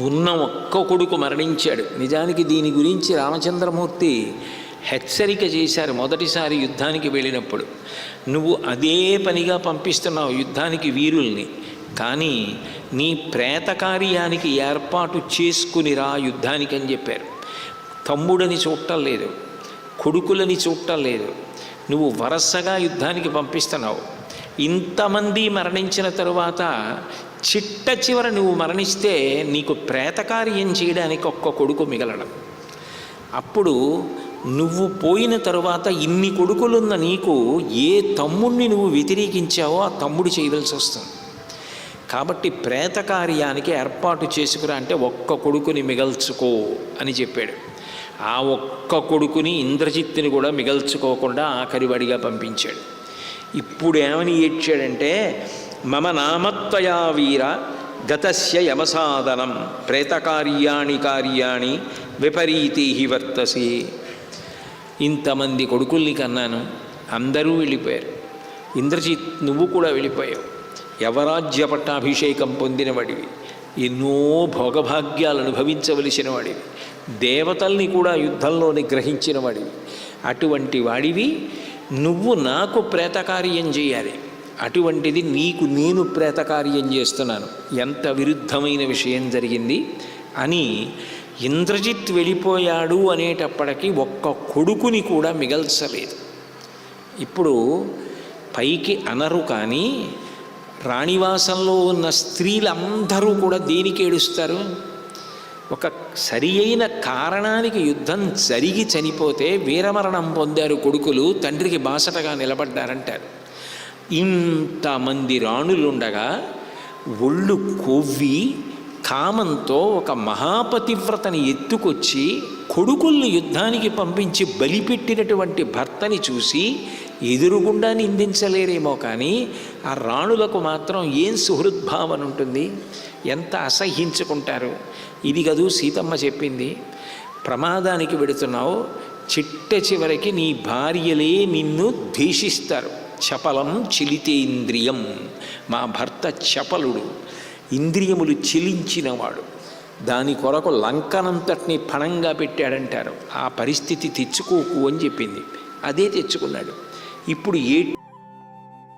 ఉన్న ఒక్క కొడుకు మరణించాడు. నిజానికి దీని గురించి రామచంద్రమూర్తి హెచ్చరిక చేశారు మొదటిసారి యుద్ధానికి వెళ్ళినప్పుడు. నువ్వు అదే పనిగా పంపిస్తున్నావు యుద్ధానికి వీరుల్ని. కానీ నీ ప్రేత కార్యానికి ఏర్పాటు చేసుకుని రా యుద్ధానికి అని చెప్పారు. తమ్ముడని చూడటం లేదు. కొడుకులని చూడటం లేదు. నువ్వు వరసగా యుద్ధానికి పంపిస్తున్నావు. ఇంతమంది మరణించిన తరువాత చిట్ట చివర నువ్వు మరణిస్తే నీకు ప్రేతకార్యం చేయడానికి ఒక్క కొడుకు మిగలడం. అప్పుడు నువ్వు పోయిన తరువాత ఇన్ని కొడుకులున్న నీకు ఏ తమ్ముణ్ణి నువ్వు వ్యతిరేకించావో ఆ తమ్ముడు చేయవలసి వస్తుంది. కాబట్టి ప్రేత కార్యానికి ఏర్పాటు చేసుకురా అంటే ఒక్క కొడుకుని మిగల్చుకో అని చెప్పాడు. ఆ ఒక్క కొడుకుని ఇంద్రజిత్తుని కూడా మిగల్చుకోకుండా ఆఖరివాడిగా పంపించాడు. ఇప్పుడు ఏమని ఏడ్చాడంటే మమ నామత్వయా వీర గతస్య యమసాధనం. ప్రేతకార్యాణి కార్యాణి విపరీతి వర్తసి. ఇంతమంది కొడుకుల్ని కన్నాను. అందరూ వెళ్ళిపోయారు. ఇంద్రజిత్ నువ్వు కూడా వెళ్ళిపోయావు. యవరాజ్య పట్టాభిషేకం పొందినవాడివి. ఎన్నో భోగభాగ్యాలు అనుభవించవలసిన వాడివి. దేవతల్ని కూడా యుద్ధంలో నిగ్రహించిన వాడివి. అటువంటి వాడివి. నువ్వు నాకు ప్రేతకార్యం చేయాలి. అటువంటిది నీకు నేను ప్రేతకార్యం చేస్తున్నాను. ఎంత విరుద్ధమైన విషయం జరిగింది అని ఇంద్రజిత్ వెళ్ళిపోయాడు అనేటప్పటికీ ఒక్క కొడుకుని కూడా మిగల్చలేదు. ఇప్పుడు పైకి అనరు కానీ రాణివాసంలో ఉన్న స్త్రీలందరూ కూడా దేనికి ఏడుస్తారు? ఒక సరి అయిన కారణానికి యుద్ధం జరిగి చనిపోతే వీరమరణం పొందారు కొడుకులు తండ్రికి బాసటగా నిలబడ్డారంటారు. ఇంతమంది రాణులుండగా ఒళ్ళు కొవ్వి కామంతో ఒక మహాపతివ్రతని ఎత్తుకొచ్చి కొడుకుల్ని యుద్ధానికి పంపించి బలిపెట్టినటువంటి భర్తని చూసి ఎదురుగుండా నిందించలేరేమో కానీ ఆ రాణులకు మాత్రం ఏం సుహృద్భావన ఉంటుంది? ఎంత అసహ్యించుకుంటారు? ఇది కదూ సీతమ్మ చెప్పింది. ప్రమాదానికి వెడుతున్నావు. చిట్ట చివరికి నీ భార్యలే నిన్ను ద్వేషిస్తారు. చపలం చిలితేంద్రియం మా భర్త చపలుడు. ఇంద్రియములు చిలించినవాడు. దాని కొరకు లంకనంతటిని పణంగా పెట్టాడంటారు. ఆ పరిస్థితి తెచ్చుకోకు అని చెప్పింది. అదే తెచ్చుకున్నాడు. ఇప్పుడు ఏ